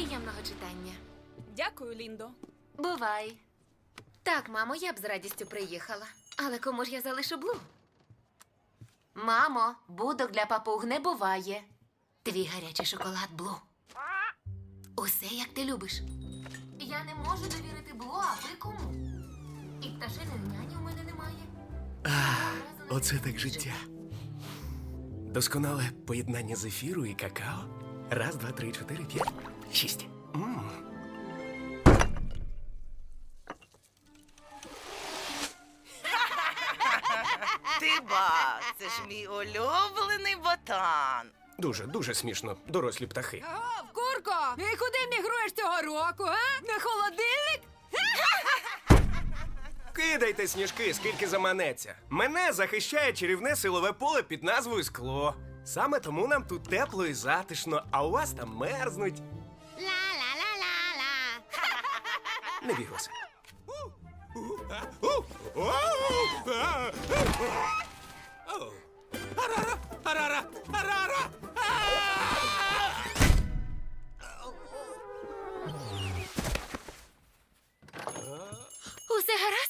Приємного читання. Дякую, Ліндо. Бувай. Так, мамо, я б з радістю приїхала. Але кому ж я залишу блу? Мамо, будок для папуг не буває. Твій гарячий шоколад блу. Усе як ти любиш. Я не можу довірити блу, а ви кому? І пташини няні у мене немає. Оце так життя. Досконале поєднання зефіру і какао. Раз, два, три, чотири, п'ять, шість. М. Ти ба, це ж мій улюблений ботан. Дуже, дуже смішно. Дорослі птахи. О, курко! І куди мігруєш цього року, а? На холодильник? Кидайте сніжки, скільки заманеться. Мене захищає чарівне силове поле під назвою скло. Саме тому нам тут тепло і затишно, а у вас там мерзнуть. Ла-ла-ла-ла-ла. Не бігуся. Арара! Арара! Арара! Усе гаразд?